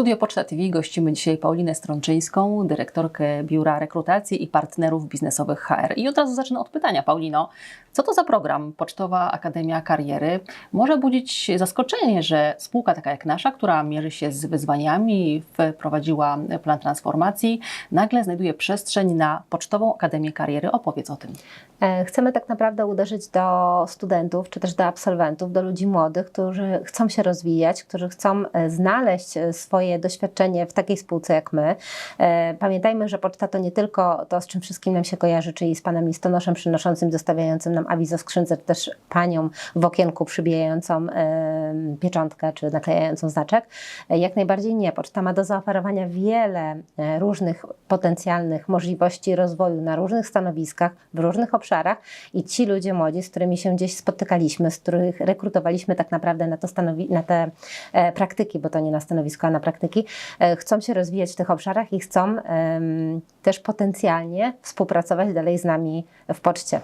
studio Poczta TV gościmy dzisiaj Paulinę Strączyńską, dyrektorkę Biura Rekrutacji i Partnerów Biznesowych HR. I od razu zacznę od pytania, Paulino. Co to za program Pocztowa Akademia Kariery? Może budzić zaskoczenie, że spółka taka jak nasza, która mierzy się z wyzwaniami, wprowadziła plan transformacji, nagle znajduje przestrzeń na Pocztową Akademię Kariery. Opowiedz o tym. E, chcemy tak naprawdę uderzyć do studentów, czy też do absolwentów, do ludzi młodych, którzy chcą się rozwijać, którzy chcą e, znaleźć e, swoje doświadczenie w takiej spółce jak my. Pamiętajmy, że poczta to nie tylko to, z czym wszystkim nam się kojarzy, czyli z panem listonoszem przynoszącym, zostawiającym nam awizo w skrzynce, czy też panią w okienku przybijającą pieczątkę, czy naklejającą znaczek. Jak najbardziej nie. Poczta ma do zaoferowania wiele różnych potencjalnych możliwości rozwoju na różnych stanowiskach, w różnych obszarach obszarach i ci ludzie młodzi, z którymi się gdzieś spotykaliśmy, z których rekrutowaliśmy tak naprawdę na, to stanowi- na te e, praktyki, bo to nie na stanowisko, a na praktyki, e, chcą się rozwijać w tych obszarach i chcą też potencjalnie współpracować dalej z nami w poczcie.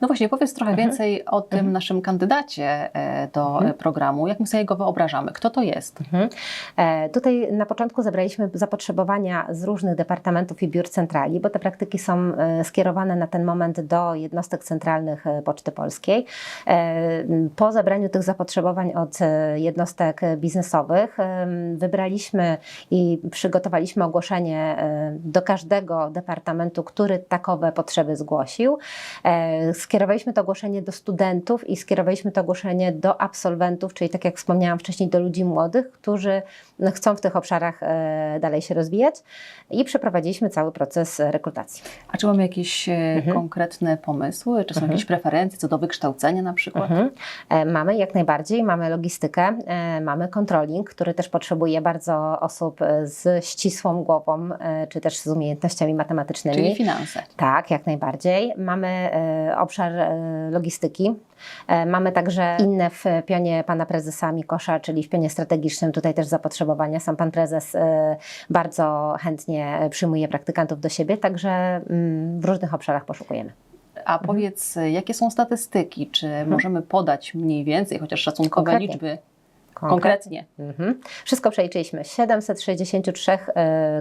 No właśnie, powiedz trochę mhm. więcej o tym mhm. naszym kandydacie e, do mhm. programu. Jak my sobie go wyobrażamy? Kto to jest? Mhm. E, tutaj na początku zebraliśmy zapotrzebowania z różnych departamentów i biur centrali, bo te praktyki są e, skierowane na ten moment do jednostek centralnych Poczty Polskiej. Po zebraniu tych zapotrzebowań od jednostek biznesowych wybraliśmy i przygotowaliśmy ogłoszenie do każdego departamentu, który takowe potrzeby zgłosił. Skierowaliśmy to ogłoszenie do studentów i skierowaliśmy to ogłoszenie do absolwentów, czyli tak jak wspomniałam wcześniej, do ludzi młodych, którzy chcą w tych obszarach e, dalej się rozwijać i przeprowadziliśmy cały proces rekrutacji. A czy mamy jakieś e, mhm. konkretne pomysły? Czy są mhm. jakieś preferencje co do wykształcenia na przykład? Mhm. E, mamy jak najbardziej, mamy logistykę, mamy controlling, który też potrzebuje bardzo osób z ścisłą głową, czy też z umiejętnościami matematycznymi. Czyli finanse. Tak, jak najbardziej. Mamy obszar logistyki. Mamy także inne w pionie pana prezesa Mikosza, czyli w pionie strategicznym. Tutaj też zapotrzebowania. Sam pan prezes y, bardzo chętnie przyjmuje praktykantów do siebie, także mm, w różnych obszarach poszukujemy. A powiedz, jakie są statystyki? Czy możemy podać mniej więcej, chociaż szacunkowe Konkretnie. liczby? Konkretnie. Mhm. Wszystko przeliczyliśmy. 763 y,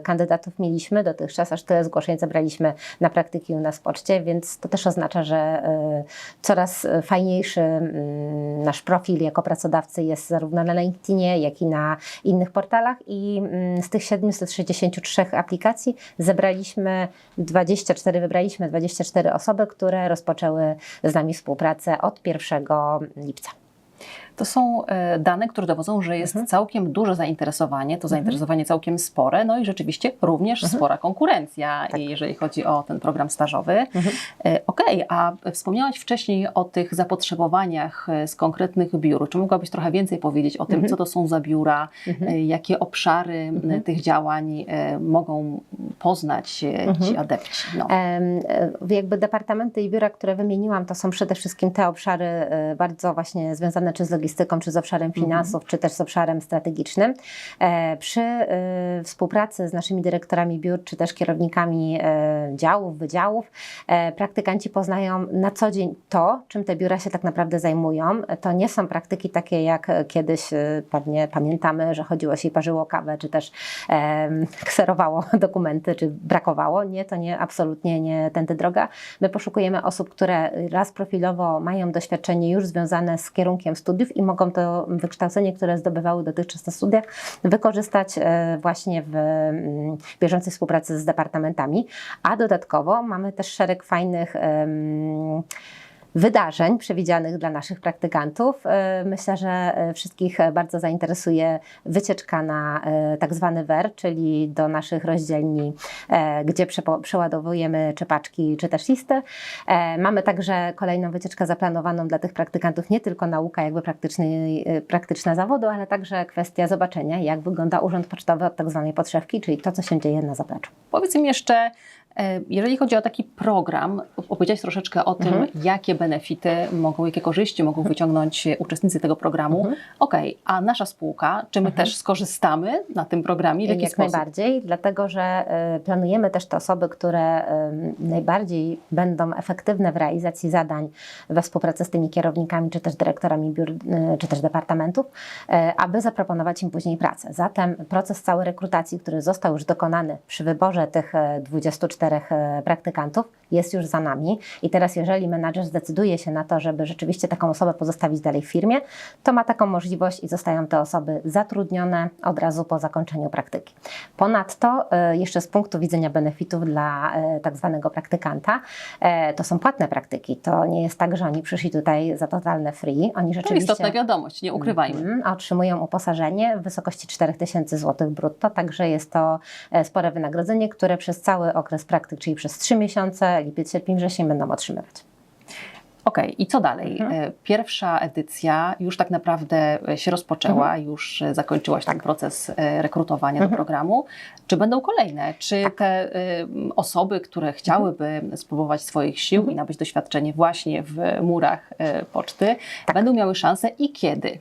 kandydatów mieliśmy dotychczas, aż tyle zgłoszeń zebraliśmy na praktyki u nas w poczcie, więc to też oznacza, że y, coraz fajniejszy y, nasz profil jako pracodawcy jest zarówno na LinkedInie, jak i na innych portalach i z tych 763 aplikacji zebraliśmy 24, wybraliśmy 24 osoby, które rozpoczęły z nami współpracę od 1 lipca. To są e, dane, które dowodzą, że jest mhm. całkiem duże zainteresowanie, to mhm. zainteresowanie całkiem spore, no i rzeczywiście również mhm. spora konkurencja, tak. jeżeli chodzi o ten program stażowy. Mhm. E, okej, okay, a wspomniałaś wcześniej o tych zapotrzebowaniach e, z konkretnych biur. Czy mogłabyś trochę więcej powiedzieć o tym, mhm. co to są za biura, mhm. jakie obszary tych działań mogą poznać ci adepci? No. Jakby departamenty i biura, które wymieniłam, to są przede wszystkim te obszary bardzo właśnie związane czy z logistyką, logistyką, czy z obszarem mhm. finansów, czy też z obszarem strategicznym. E, przy e, współpracy z naszymi dyrektorami biur, czy też kierownikami e, działów, wydziałów, praktykanci poznają na co dzień to, czym te biura się tak naprawdę zajmują. To nie są praktyki takie, jak kiedyś pewnie pamiętamy, że chodziło się i parzyło kawę, czy też kserowało dokumenty, czy brakowało. Nie, to nie, absolutnie nie tędy droga. My poszukujemy osób, które raz profilowo mają doświadczenie już związane z kierunkiem studiów i mogą to wykształcenie, które zdobywały dotychczas na studiach, wykorzystać e, właśnie w mm, bieżącej współpracy z departamentami. A dodatkowo mamy też szereg fajnych wydarzeń przewidzianych dla naszych praktykantów. E, myślę, że e, wszystkich bardzo zainteresuje wycieczka na e, tak zwany WER, czyli do naszych rozdzielni, gdzie przeładowujemy czepaczki czy też listy. Mamy także kolejną wycieczkę zaplanowaną dla tych praktykantów, nie tylko nauka jakby praktyczna zawodu, ale także kwestia zobaczenia, jak wygląda urząd pocztowy od tak zwanej podszewki, czyli to, co się dzieje na zapleczu. Powiedz mi jeszcze, E, Jeżeli chodzi o taki program, opowiedziałeś troszeczkę o tym, Mhm. jakie benefity mogą, jakie korzyści mogą wyciągnąć uczestnicy tego programu. Mhm. Okej, a nasza spółka, czy my też skorzystamy na tym programie? W jaki Jak sposób? najbardziej, dlatego że y, planujemy też te osoby, które y, najbardziej będą efektywne w realizacji zadań we współpracy z tymi kierownikami, czy też dyrektorami biur, czy też departamentów, aby zaproponować im później pracę. Zatem proces całej rekrutacji, który został już dokonany przy wyborze tych y, 24 y, praktykantów, jest już za nami. I teraz, jeżeli menadżer zdecyduje się na to, żeby rzeczywiście taką osobę pozostawić dalej w firmie, to ma taką możliwość i zostają te osoby zatrudnione od razu po zakończeniu praktyki. Ponadto, e, jeszcze z punktu widzenia benefitów dla e, tak zwanego praktykanta, e, to są płatne praktyki. To nie jest tak, że oni przyszli tutaj za totalne free. Oni To rzeczywiście istotna wiadomość, nie ukrywajmy. Mhm, otrzymują uposażenie w wysokości 4000 zł brutto, także jest to e, spore wynagrodzenie, które przez cały okres praktyk, czyli przez 3 miesiące, lipiec, sierpień, wrzesień będą otrzymywać. Okej, i co dalej? Mhm. E, Pierwsza edycja już tak naprawdę e, się rozpoczęła, Mhm. już e, zakończyłaś Tak. ten proces rekrutowania Mhm. do programu. Czy będą kolejne? Czy Tak. te osoby, które chciałyby spróbować swoich sił Mhm. i nabyć doświadczenie właśnie w murach poczty, Tak. będą miały szansę i kiedy?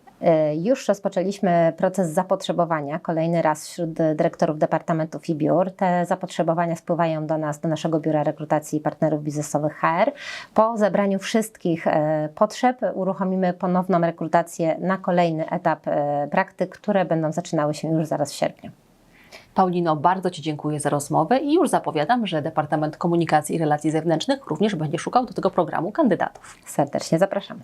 Już rozpoczęliśmy proces zapotrzebowania kolejny raz wśród dyrektorów departamentów i biur. Te zapotrzebowania spływają do nas, do naszego biura rekrutacji i partnerów biznesowych HR. Po zebraniu wszystkich e, potrzeb uruchomimy ponowną rekrutację na kolejny etap e, praktyk, które będą zaczynały się już zaraz w sierpniu. Paulino, bardzo Ci dziękuję za rozmowę i już zapowiadam, że Departament Komunikacji i Relacji Zewnętrznych również będzie szukał do tego programu kandydatów. Serdecznie zapraszamy.